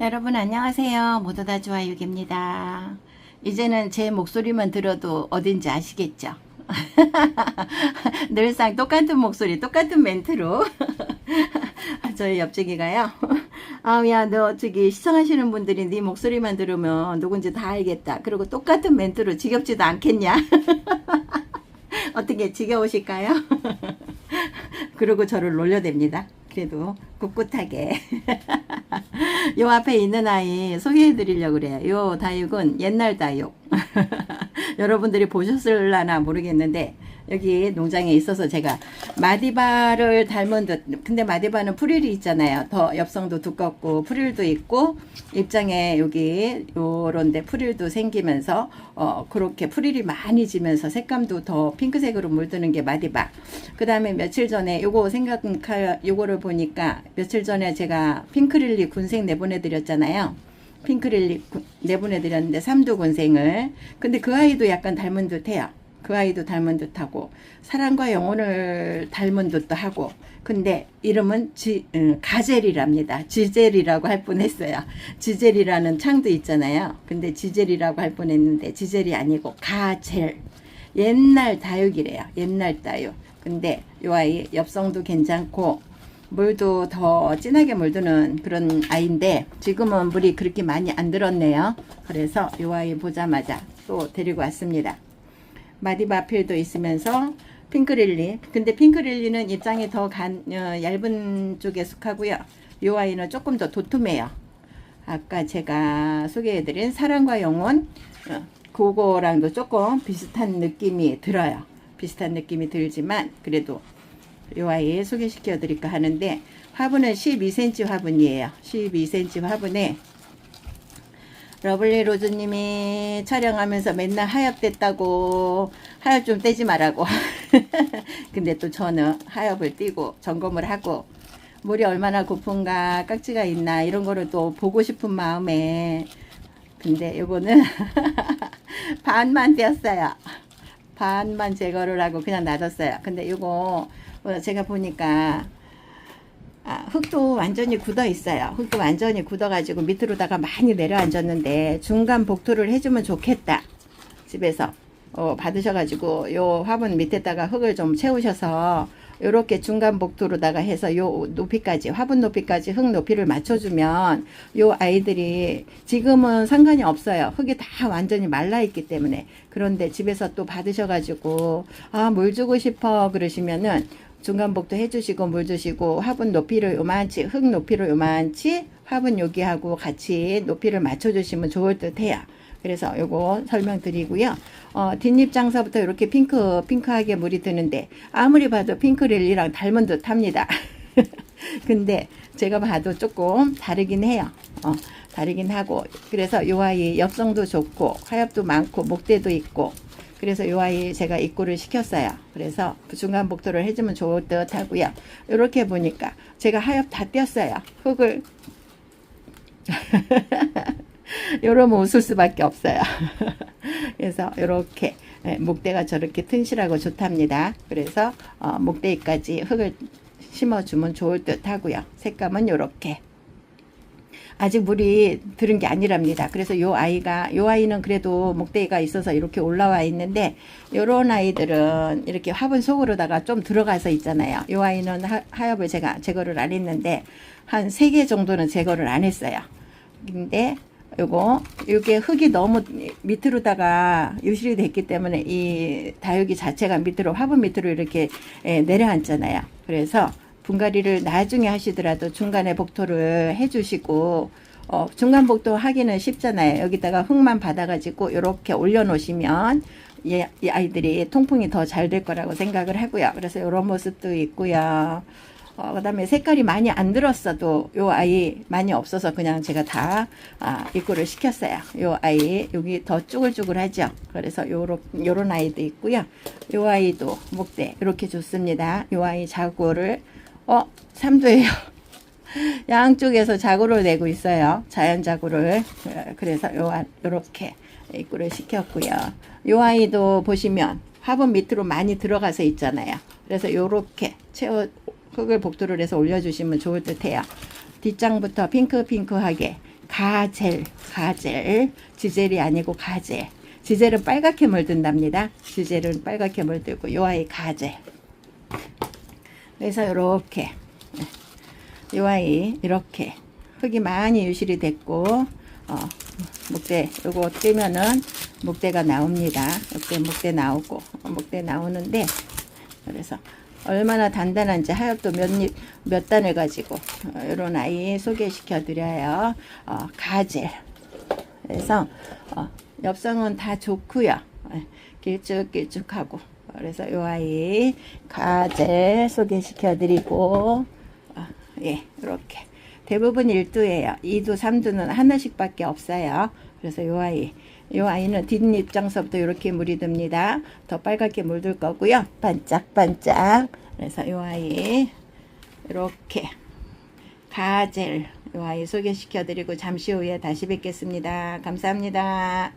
여러분 안녕하세요. 모두 다 좋아요입니다. 이제는 제 목소리만 들어도 어딘지 아시겠죠? 늘상 똑같은 목소리, 똑같은 멘트로 저희 옆집이가요. 아 야 너 저기 시청하시는 분들이 네 목소리만 들으면 누군지 다 알겠다. 그리고 똑같은 멘트로 지겹지도 않겠냐? 어떻게 지겨우실까요? 그러고 저를 놀려댑니다. 그래도 꿋꿋하게. 요 앞에 있는 아이 소개해 드리려고 그래요. 요 다육은 옛날 다육. 여러분들이 보셨을라나 모르겠는데 여기 농장에 있어서 제가 마디바를 닮은 듯 근데 마디바는 프릴이 있잖아요. 더 엽성도 두껍고 프릴도 있고 입장에 여기 요런데 프릴도 생기면서 어 그렇게 프릴이 많이 지면서 색감도 더 핑크색으로 물드는 게 마디바. 그다음에 며칠 전에 요거 생각할 요거를 보니까 며칠 전에 제가 핑크릴리 군색 내보내 드렸잖아요. 핑크릴리 구- 내보내드렸는데 삼두 군생을 근데 그 아이도 약간 닮은 듯해요 그 아이도 닮은 듯하고 사랑과 영혼을 닮은 듯도 하고 근데 이름은 지, 음, 가젤이랍니다. 지젤이라고 할 뻔했어요. 지젤이라는 창도 있잖아요. 근데 지젤이라고 할 뻔했는데 지젤이 아니고 가젤. 옛날 다육이래요. 옛날 다육. 근데 요 아이 엽성도 괜찮고 물도 더 진하게 물드는 그런 아이인데 지금은 물이 그렇게 많이 안 들었네요. 그래서 이 아이 보자마자 또 데리고 왔습니다. 마디바필도 있으면서 핑크릴리. 근데 핑크릴리는 입장이 더 간, 어, 얇은 쪽에 속하고요. 이 아이는 조금 더 도톰해요. 아까 제가 소개해드린 사랑과 영혼 어, 그거랑도 조금 비슷한 느낌이 들어요. 비슷한 느낌이 들지만 그래도 이 아이 소개시켜 드릴까 하는데 화분은 12cm 화분이에요. 12cm 화분에 러블리 로즈님이 촬영하면서 맨날 하엽됐다고 하엽 좀 떼지 말라고. 근데 또 저는 하엽을 띄고 점검을 하고 물이 얼마나 고픈가 깍지가 있나 이런 거를 또 보고 싶은 마음에 근데 요거는 반만 떼었어요. 반만 제거를 하고 그냥 놔뒀어요. 근데 요거 어, 제가 보니까 아, 흙도 완전히 굳어 있어요. 흙도 완전히 굳어가지고 밑으로다가 많이 내려앉았는데 중간 복토를 해주면 좋겠다. 집에서 어, 받으셔가지고 요 화분 밑에다가 흙을 좀 채우셔서 요렇게 중간 복도로다가 해서 요 높이까지 화분 높이까지 흙 높이를 맞춰주면 요 아이들이 지금은 상관이 없어요 흙이 다 완전히 말라 있기 때문에 그런데 집에서 또 받으셔가지고 아 물 주고 싶어 그러시면은 중간 복도 해주시고 물 주시고 화분 높이를 요만치 흙 높이를 요만치 화분 여기하고 같이 높이를 맞춰주시면 좋을 듯 해요. 그래서 요거 설명드리고요. 어, 뒷잎 장사부터 이렇게 핑크 핑크하게 물이 드는데 아무리 봐도 핑크 릴리랑 닮은 듯합니다. 근데 제가 봐도 조금 다르긴 해요. 어, 다르긴 하고 그래서 요 아이 엽성도 좋고 하엽도 많고 목대도 있고 그래서 요 아이 제가 입구를 시켰어요. 그래서 중간 복도를 해주면 좋을 듯 하고요. 이렇게 보니까 제가 하엽 다 띄었어요. 흙을 요러면 웃을 수밖에 없어요. 그래서 이렇게 목대가 저렇게 튼실하고 좋답니다. 그래서 어, 목대까지 흙을 심어주면 좋을 듯 하고요. 색감은 이렇게. 아직 물이 들은 게 아니랍니다. 그래서 요 아이가 요 아이는 그래도 목대가 있어서 이렇게 올라와 있는데 요런 아이들은 이렇게 화분 속으로다가 좀 들어가서 있잖아요. 요 아이는 하, 하엽을 제가 제거를 안 했는데 한 세 개 정도는 제거를 안 했어요. 근데 요거 요게 흙이 너무 밑으로다가 유실이 됐기 때문에 이 다육이 자체가 밑으로 화분 밑으로 이렇게 예, 내려앉잖아요. 그래서 분갈이를 나중에 하시더라도 중간에 복토를 해주시고 어, 중간 복도 하기는 쉽잖아요. 여기다가 흙만 받아가지고 이렇게 올려놓으시면 이, 이 아이들이 통풍이 더 잘 될 거라고 생각을 하고요. 그래서 이런 모습도 있고요. 어, 그 다음에 색깔이 많이 안 들었어도 요 아이 많이 없어서 그냥 제가 다 아, 입구를 시켰어요. 요 아이 여기 더 쭈글쭈글하죠. 그래서 요런 요런 아이도 있고요. 요 아이도 목대 이렇게 좋습니다. 요 아이 자구를 어 삼두예요. 양쪽에서 자구를 내고 있어요. 자연 자구를 어, 그래서 요 아- 요렇게 입구를 시켰고요. 요 아이도 보시면 화분 밑으로 많이 들어가서 있잖아요. 그래서 요렇게 채워 흙을 복도를 해서 올려주시면 좋을 듯 해요. 뒷장부터 핑크핑크하게 가젤, 가젤. 지젤이 아니고 가젤. 지젤은 빨갛게 물든답니다. 지젤은 빨갛게 물들고 요 아이 가젤. 그래서 이렇게 이 아이 이렇게 흙이 많이 유실이 됐고 어, 목대 요거 떼면은 목대가 나옵니다. 이렇게 목대 나오고 어, 목대 나오는데 그래서 얼마나 단단한지 하엽도 몇, 잎- 몇 단을 가지고 어, 이런 아이 소개시켜 드려요. 어, 가젤. 그래서 어, 엽성은 다 좋고요. 어, 길쭉길쭉하고 그래서 요 아이 가젤 소개시켜 드리고 어, 예 이렇게 대부분 1두예요. 2두, 3두는 하나씩 밖에 없어요. 그래서 요 아이 요 아이는 뒷입장서부터 이렇게 물이 듭니다. 더 빨갛게 물들 거고요. 반짝반짝. 그래서 요 아이 이렇게 가젤 요 아이 소개시켜 드리고 잠시 후에 다시 뵙겠습니다. 감사합니다.